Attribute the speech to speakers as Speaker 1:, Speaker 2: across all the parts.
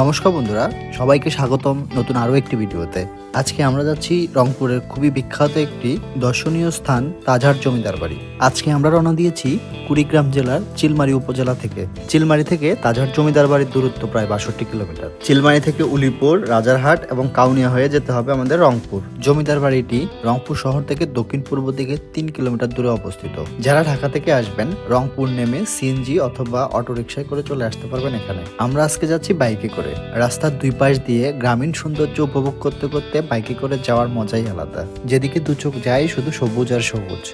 Speaker 1: নমস্কার বন্ধুরা, সবাইকে স্বাগতম নতুন আরও একটি ভিডিওতে। আজকে আমরা যাচ্ছি রংপুরের খুবই বিখ্যাত একটি দর্শনীয় স্থান তাজহাট জমিদার বাড়ি। আজকে আমরা রওনা দিয়েছি কুড়িগ্রাম জেলার চিলমারি উপজেলা থেকে। চিলমারি থেকে তাজহাট জমিদার বাড়ির দূরত্ব প্রায় বাষট্টি কিলোমিটার। চিলমারি থেকে উলিপুর, রাজারহাট এবং কাউনিয়া হয়ে যেতে হবে আমাদের রংপুর। জমিদার বাড়িটি রংপুর শহর থেকে দক্ষিণ পূর্ব দিকে তিন কিলোমিটার দূরে অবস্থিত। যারা ঢাকা থেকে আসবেন, রংপুর নেমে সিএনজি অথবা অটোরিকশায় করে চলে আসতে পারবেন এখানে। আমরা আজকে যাচ্ছি বাইকে করে। রাস্তার দুই পাশ দিয়ে গ্রামীণ সৌন্দর্য উপভোগ করতে করতে বাইকে করে যাওয়ার মজাই আলাদা। যেদিকে দু চোখ যায় শুধু সবুজ আর সবুজ।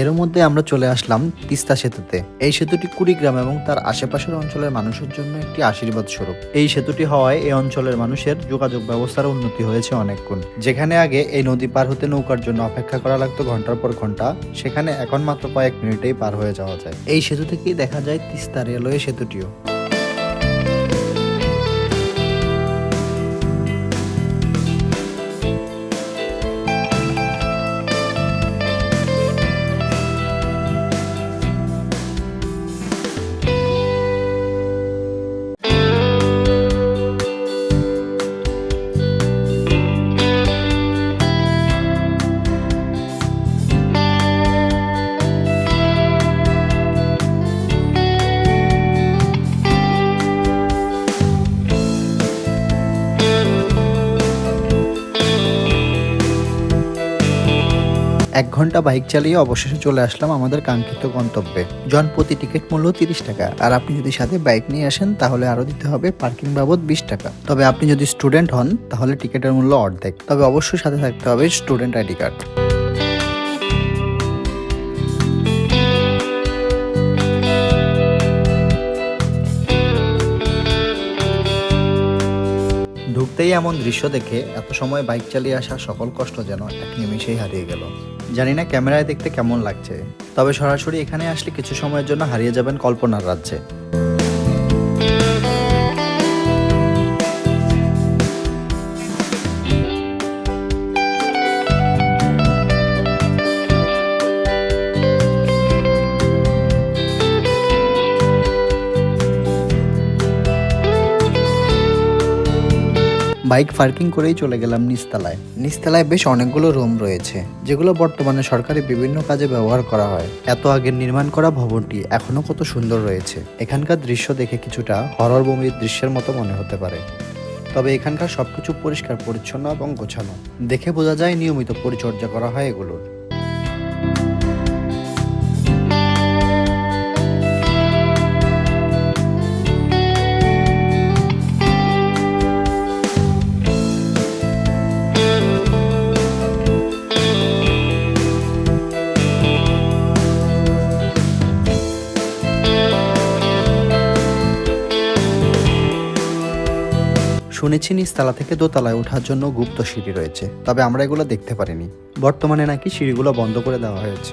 Speaker 1: এর মধ্যে আমরা চলে আসলাম তিস্তা সেতুতে। এই সেতুটি কুড়িগ্রাম এবং তার আশেপাশের অঞ্চলের মানুষের জন্য একটি আশীর্বাদ স্বরূপ। এই সেতুটি হওয়ায় এই অঞ্চলের মানুষের যোগাযোগ ব্যবস্থার উন্নতি হয়েছে অনেক গুণ যেখানে আগে এই নদী পার হতে নৌকার জন্য অপেক্ষা করা লাগতো ঘণ্টার পর ঘণ্টা, সেখানে এখন মাত্র কয়েক মিনিটেই পার হয়ে যাওয়া যায়। এই সেতু থেকেই দেখা যায় তিস্তা রেলওয়ে সেতুটিও। এক ঘণ্টা বাইক চালিয়ে অবশেষে চলে আসলাম আমাদের কাঙ্ক্ষিত গন্তব্যে। জন, প্রতি টিকিট মূল্য তিরিশ টাকা। আর আপনি যদি সাথে বাইক নিয়ে আসেন, তাহলে আরও দিতে হবে পার্কিং বাবদ বিশ টাকা। তবে আপনি যদি স্টুডেন্ট হন, তাহলে টিকিটের মূল্য অর্ধেক। তবে অবশ্যই সাথে থাকতে হবে স্টুডেন্ট আইডি কার্ড। ঢুকতেই এমন দৃশ্য দেখে এত সময় বাইক চালিয়ে আসা সকল কষ্ট যেন এক নিমিষেই হারিয়ে গেল। জানি না ক্যামেরায় দেখতে কেমন লাগছে। তবে সরাসরি এখানে আসলে কিছু সময়ের জন্য হারিয়ে যাবেন কল্পনার রাজ্যে। বাইক পার্কিং করেই চলে গেলাম নিস্তালায় নিস্তালায় বেশ অনেকগুলো রুম রয়েছে, যেগুলো বর্তমানে সরকারি বিভিন্ন কাজে ব্যবহার করা হয়। এত আগে নির্মাণ করা ভবনটি এখনও কত সুন্দর রয়েছে। এখানকার দৃশ্য দেখে কিছুটা হরর বমির দৃশ্যের মতো মনে হতে পারে। তবে এখানকার সবকিছু পরিষ্কার, পরিচ্ছন্ন এবং গোছানো। দেখে বোঝা যায় নিয়মিত পরিচর্যা করা হয় এগুলোর। শুনেছি নিচতলা থেকে দোতলায় ওঠার জন্য গুপ্ত সিঁড়ি রয়েছে, তবে আমরা এগুলো দেখতে পারিনি। বর্তমানে নাকি সিঁড়িগুলো বন্ধ করে দেওয়া হয়েছে।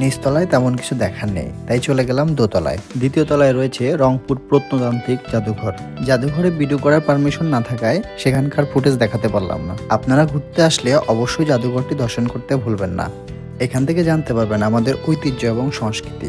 Speaker 1: নিচতলায় তেমন কিছু দেখার নেই। তাই চলে গেলাম দোতলায়। দ্বিতীয় তলায় রয়েছে রংপুর প্রত্নতান্ত্রিক জাদুঘর। জাদুঘরে ভিডিও করার পারমিশন না থাকায় সেখানকার ফুটেজ দেখাতে পারলাম না। আপনারা ঘুরতে আসলে অবশ্যই জাদুঘরটি দর্শন করতে ভুলবেন না। এখান থেকে জানতে পারবেন আমাদের ঐতিহ্য এবং সংস্কৃতি।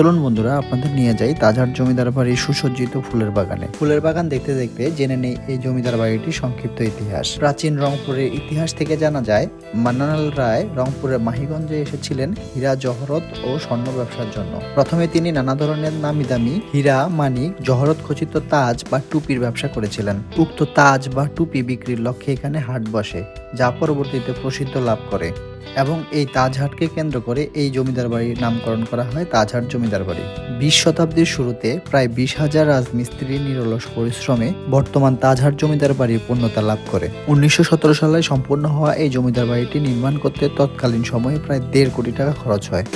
Speaker 1: চলুন বন্ধুরা, আপনাদের নিয়ে যাই তাজহাট জমিদার বাড়ির সুসজ্জিত ফুলের বাগানে। ফুলের বাগান দেখতে দেখতে জেনে নেই এই জমিদার বাড়িটির সংক্ষিপ্ত ইতিহাস। প্রাচীন রংপুরের ইতিহাস থেকে জানা যায় মান্নালাল রায় রংপুরের মাহিগঞ্জে এসেছিলেন হীরা, জহরত ও স্বর্ণ ব্যবসার জন্য। প্রথমে তিনি নানা ধরনের নামি দামি হীরা, মানিক, জহরত খচিত তাজ বা টুপির ব্যবসা করেছিলেন। উক্ত তাজ বা টুপি বিক্রির লক্ষ্যে এখানে হাট বসে, যা পরবর্তীতে প্রসিদ্ধ লাভ করে। এবং এই তাজহাটকে কেন্দ্র করে এই জমিদার বাড়ির নামকরণ করা হয় তাজহাট জমিদার বাড়ি। বিশ শতাব্দীর শুরুতে প্রায় বিশ হাজার রাজমিস্ত্রির নিরলস পরিশ্রমে বর্তমান তাজহাট জমিদার বাড়ির পূর্ণতা লাভ করে। উনিশশো সতেরো সালে সম্পূর্ণ হওয়া এই জমিদার বাড়িটি নির্মাণ করতে তৎকালীন সময়ে প্রায় দেড় কোটি টাকা খরচ হয়।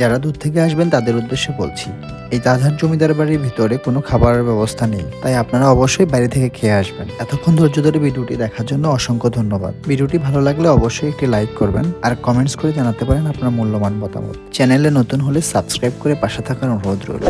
Speaker 1: যারা দূর থেকে আসবেন তাদের উদ্দেশ্যে বলছি এই তাজহাট জমিদার বাড়ির ভিতরে কোনো খাবারের ব্যবস্থা নেই, তাই আপনারা অবশ্যই বাইরে থেকে খেয়ে আসবেন। এতক্ষণ ধৈর্য ধরে ভিডিওটি দেখার জন্য অসংখ্য ধন্যবাদ। ভিডিওটি ভালো লাগলে অবশ্যই একটি লাইক করবেন আর কমেন্টস করে জানাতে পারেন আপনার মূল্যবান মতামত। চ্যানেলে নতুন হলে সাবস্ক্রাইব করে পাশে থাকার অনুরোধ রইল।